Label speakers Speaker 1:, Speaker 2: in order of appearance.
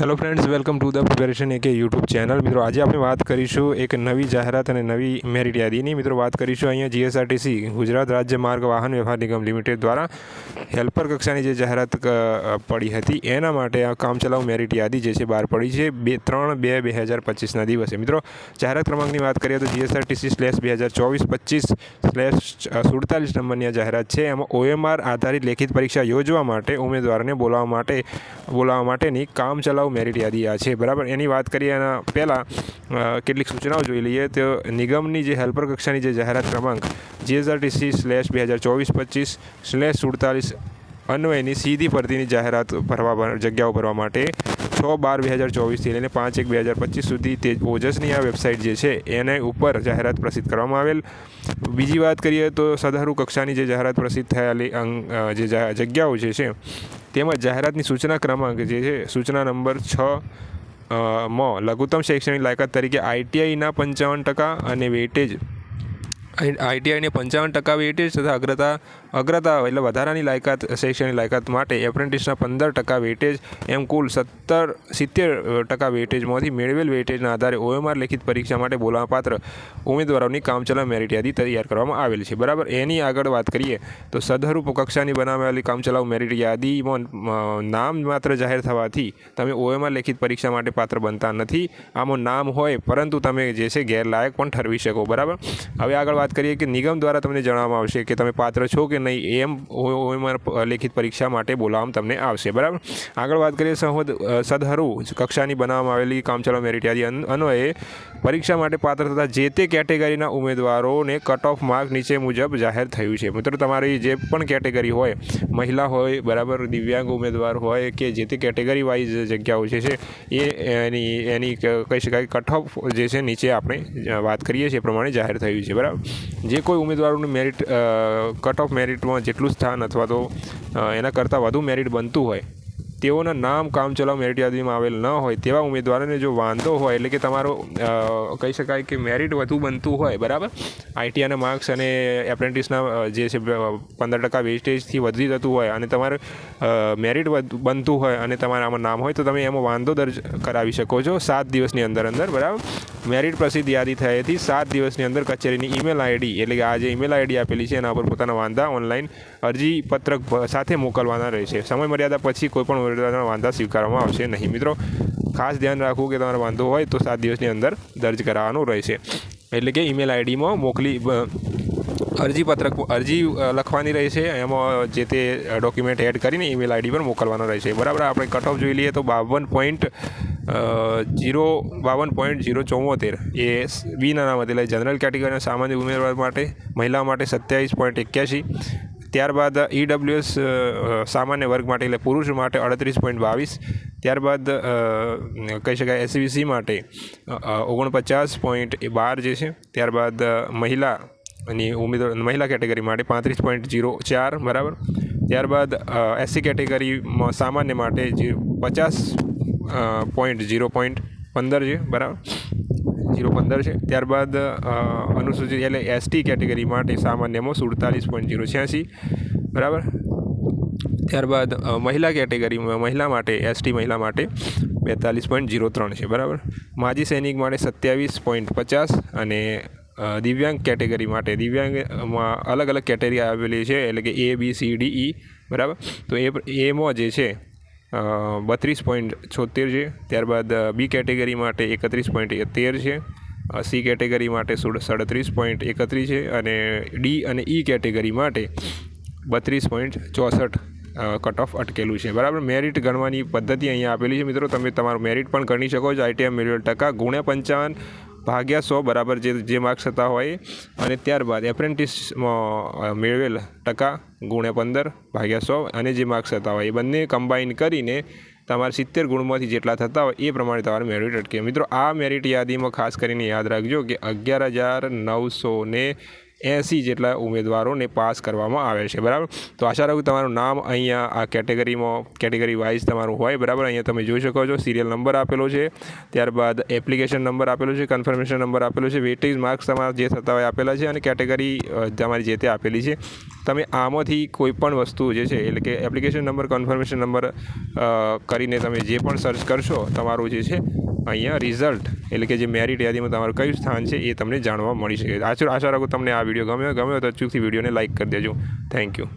Speaker 1: Hello friends welcome to the preparation એક YouTube channel મિત્રો, આજે આપણે વાત કરીશું એક નવી જાહેરાત અને નવી મેરિટ યાદીની. મિત્રો, વાત કરીશું અહીંયા જીએસઆરટીસી ગુજરાત રાજ્ય માર્ગ વાહન વ્યવહાર નિગમ લિમિટેડ દ્વારા હેલ્પર કક્ષાની જે જાહેરાત પડી હતી, એના માટે આ કામચલાઉ મેરિટ યાદી જે છે બહાર પડી છે, બે, ત્રણ બે બે હજાર પચીસના દિવસે. મિત્રો, જાહેરાત ક્રમાંકની વાત કરીએ તો જીએસઆરટીસી સ્લેશ બે હજાર ચોવીસ પચીસ સ્લેશ સુડતાલીસ નંબરની આ જાહેરાત છે. એમાં ઓએમઆર આધારિત લેખિત પરીક્ષા યોજવા માટે, ઉમેદવારોને બોલાવવા માટે, બોલાવવા માટેની કામચલાઉ મેરિટ યાદી આ છે. બરાબર? એની વાત કરીએ એના પહેલાં કેટલીક સૂચનાઓ જોઈ લઈએ. તો નિગમની જે હેલ્પર કક્ષાની જે જાહેરાત ક્રમાંક જીએસઆરટીસી સ્લેશ બે હજાર ચોવીસ પચીસ સ્લેશ સુડતાલીસ અન્વયની સીધી ભરતીની જાહેરાત ભરવા જગ્યાઓ ભરવા માટે છ બાર બે હજાર ચોવીસથી લઈને પાંચ એક બે હજાર પચીસ સુધી તે ઓજસની આ વેબસાઇટ જે છે, એને ઉપર જાહેરાત પ્રસિદ્ધ કરવામાં આવેલ. બીજી વાત કરીએ તો સધારુ કક્ષાની જે જાહેરાત પ્રસિદ્ધ થયેલી અંગ જે જગ્યાઓ જે છે તેમજ જાહેરાતની સૂચના ક્રમાંક જે છે, સૂચના નંબર છ મ, લઘુત્તમ શૈક્ષણિક લાયકાત તરીકે આઈટીઆઈના પંચાવન ટકા અને વેટેજ આઈટીઆઈને પંચાવન ટકા વેટેજ તથા અગ્રતા અગ્રતા એટલે વધારાની લાયકાત શૈક્ષણિક લાયકાત માટે એપ્રેન્ટિસના પંદર ટકા વેટેજ, એમ કુલ સત્તર, સિત્તેર ટકા વેટેજમાંથી મેળવેલ વેટેજના આધારે ઓએમઆર લેખિત પરીક્ષા માટે બોલાવાપાત્ર ઉમેદવારોની કામચલાઉ મેરિટ યાદી તૈયાર કરવામાં આવેલ છે. બરાબર? એની આગળ વાત કરીએ તો સદરૂપ કક્ષાની બનાવેલી કામચલાઉ મેરિટ યાદીમાં નામ માત્ર જાહેર થવાથી તમે ઓએમઆર લેખિત પરીક્ષા માટે પાત્ર બનતા નથી. આમાં નામ હોય પરંતુ તમે જે છે ગેરલાયક પણ ઠરવી શકો. બરાબર? હવે આગળ વાત કરીએ કે નિગમ દ્વારા તમને જણાવવામાં આવશે કે તમે પાત્ર છો કે નહીં, એમ ઓએમઆર લેખિત પરીક્ષા માટે બોલાવવામાં તમને આવશે. બરાબર? આગળ વાત કરીએ સહદ સદહરુ કક્ષાની બનાવવામાં આવેલી કામચલાઉ મેરિટ યાદી અન- અન્વયે પરીક્ષા માટે પાત્ર થતા જે તે કેટેગરીના ઉમેદવારોને કટ ઓફ માર્ક નીચે મુજબ જાહેર થયું છે. મિત્રો, તમારી જે પણ કેટેગરી હોય, મહિલા હોય, બરાબર, દિવ્યાંગ ઉમેદવાર હોય કે જે તે કેટેગરી વાઇઝ જગ્યાઓ છે, એ એની એની કહી શકાય કટ ઓફ જે છે, નીચે આપણે વાત કરીએ છીએ પ્રમાણે જાહેર થયું છે. બરાબર? જે કોઈ ઉમેદવારોનું મેરિટ કટ ઓફ મેરિટમાં જેટલું સ્થાન અથવા તો એના કરતાં વધુ મેરિટ બનતું હોય તેઓના નામ કામચલાઉ મેરિટ યાદીમાં આવેલ ન હોય તેવા ઉમેદવારોને જો વાંધો હોય, એટલે કે તમારો કહી શકાય કે મેરિટ વધુ બનતું હોય, બરાબર? આઈટીઆઈના માર્ક્સ અને એપ્રેન્ટિસના જે છે પંદર ટકા વેસ્ટેજથી વધી જતું હોય અને તમારે મેરિટ બનતું હોય અને તમારા આમાં નામ હોય, તો તમે એમાં વાંધો દર્જ કરાવી શકો છો સાત દિવસની અંદર અંદર, બરાબર? મેરિટ પ્રસિદ્ધ યાદી થયેથી સાત દિવસની અંદર કચેરીની ઈમેલ આઈડી એટલે કે આ જે ઈમેલ આઈડી આપેલી છે, એના પર પોતાના વાંધા ઓનલાઈન અરજી પત્રક સાથે મોકલવાના રહેશે. સમય મર્યાદા પછી કોઈ પણ વાંધા સ્વીકારવામાં આવશે નહીં. મિત્રો, ખાસ ધ્યાન રાખવું કે તમારો વાંધો હોય તો સાત દિવસની અંદર દર્જ કરાવવાનું રહેશે. એટલે કે ઈમેલ આઈડીમાં મોકલી, બ- અરજી અરજી લખવાની રહેશે. એમાં જે તે ડોક્યુમેન્ટ એડ કરીને ઈમેલ આઈડી પર મોકલવાનો રહેશે. બરાબર, આપણે કટ ઓફ જોઈ લઈએ તો બાવન પોઈન્ટ જીરો, બાવન પોઈન્ટ જીરો ચોમોતેર. એ બીના નામ એટલે જનરલ કેટેગરીના સામાન્ય ઉમેદવાર માટે, મહિલા માટે સત્યાવીસ પોઈન્ટ એક્યાસી. ત્યારબાદ ઈડબ્લ્યુએસ સામાન્ય વર્ગ માટે એટલે પુરુષ માટે અડત્રીસ પોઈન્ટ બાવીસ. ત્યારબાદ કહી શકાય એસવીસી માટે ઓગણપચાસ પોઈન્ટ બાર જે છે. ત્યારબાદ મહિલા અને ઉમેદવાર, મહિલા કેટેગરી માટે પાંત્રીસ પોઈન્ટ જીરો ચાર, બરાબર. ત્યારબાદ એસસી કેટેગરીમાં સામાન્ય માટે જે પચાસ પોઈન્ટ જીરો પોઈન્ટ પંદર છે, બરાબર. જીરો પંદર છે. ત્યારબાદ અનુસૂચિત એટલે એસટી કેટેગરી માટે સામાન્યમાં સુડતાલીસ પોઈન્ટ જીરો છ્યાસી. બરાબર? ત્યારબાદ મહિલા કેટેગરીમાં મહિલા માટે, એસટી મહિલા માટે બેતાલીસ પોઈન્ટ જીરો ત્રણ છે. બરાબર? માજી સૈનિક માટે સત્યાવીસ પોઈન્ટ પચાસ અને દિવ્યાંગ કેટેગરી માટે, દિવ્યાંગમાં અલગ અલગ કેટેગરી આવેલી છે, એટલે કે એ બી સી ડી ઈ બરાબર? તો એ એમાં જે છે બત્રીસ પોઈન્ટ છોતેર છે. ત્યારબાદ બી કેટેગરી માટે એકત્રીસ પોઈન્ટ તેર છે. સી કેટેગરી માટે સુડ સાડત્રીસ પોઈન્ટ એકત્રીસ છે અને ડી અને ઈ કેટેગરી માટે બત્રીસ પોઈન્ટ ચોસઠ કટ ઓફ અટકેલું છે. બરાબર? મેરિટ ગણવાની પદ્ધતિ અહીંયા આપેલી છે. મિત્રો, તમે તમારું મેરિટ પણ ગણી શકો છો. આઈટીઆઈ મેળવેલ ટકા, ગુણ્યા પંચાવન ભાગ્યા સો બરાબર જે જે માર્ક્સ હતા હોય. અને ત્યારબાદ એપ્રેન્ટિસમાં મેળવેલ ટકા ગુણ્યા પંદર ભાગ્યા સો અને જે માર્ક્સ હતા હોય એ બંને કમ્બાઈન કરીને તમારે સિત્તેર ગુણમાંથી જેટલા થતા હોય એ પ્રમાણે તમારે મેરિટ અટકે. મિત્રો, આ મેરિટ યાદીમાં ખાસ કરીને યાદ રાખજો કે અગિયાર હજાર નવસો ને એંસી જેટલા ઉમેદવારોને પાસ કરવામાં આવે છે, બરાબર? તો આશા રાખું તમારું નામ અહીંયા આ કેટેગરીમાં, કેટેગરી વાઇઝ તમારું હોય, બરાબર? અહીંયા તમે જોઈ શકો છો સિરિયલ નંબર આપેલો છે, ત્યારબાદ એપ્લિકેશન નંબર આપેલો છે કન્ફર્મેશન નંબર આપેલો છે વેટેજ માર્ક્સ તમારા જે થતા હોય આપેલા છે અને કેટેગરી તમારી જે તે આપેલી છે. તમે આમાંથી કોઈ પણ વસ્તુ જે છે, એટલે કે એપ્લિકેશન નંબર કન્ફર્મેશન નંબર કરીને તમે જે પણ સર્ચ કરશો, તમારું જે છે અહીંયા રિઝલ્ટ એટલે કે જે મેરિટ યાદીમાં તમારું કયું સ્થાન છે એ તમને જાણવા મળી શકે. આશા રાખું તમને આ વીડિયો ગમ્યો ગમ્યો તો અચૂકથી વિડીયોને લાઇક કરી દેજો. Thank you